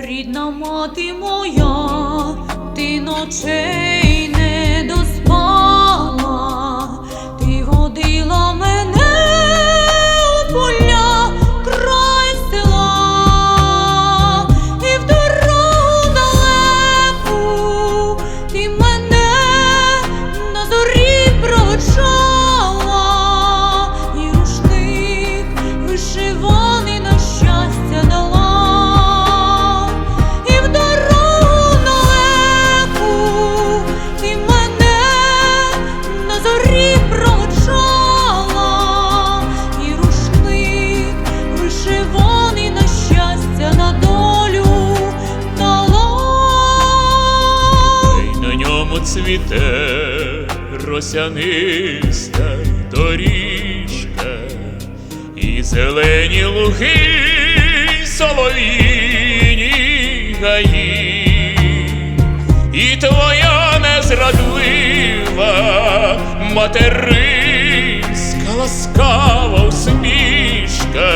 Рідна мати моя, ти ночей цвіте росяниста доріжка, і зелені луги, й солов'їні гаї, і твоя незрадлива материнська ласкава усмішка,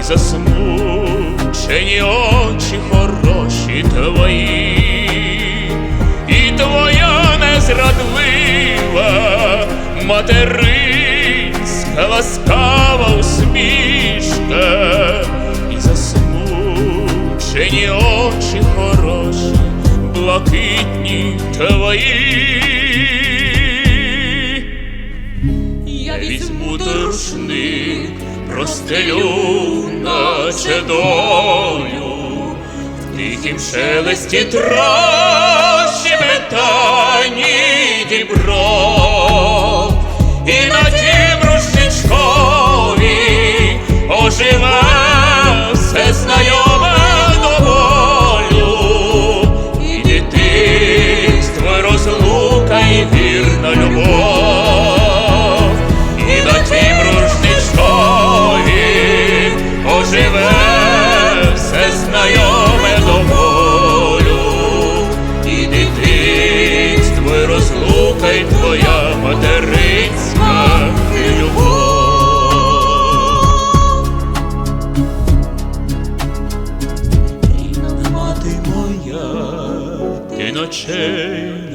і засмучені очі хороші твої, материнська ласкава усмішка, і засмучені очі хороші, блакитні твої. Я Візьму той рушник, простелю, наче долю, в тихім шелесті трощі метані дібро, розлука, твоя материнська любов. Мати моя, ти ночей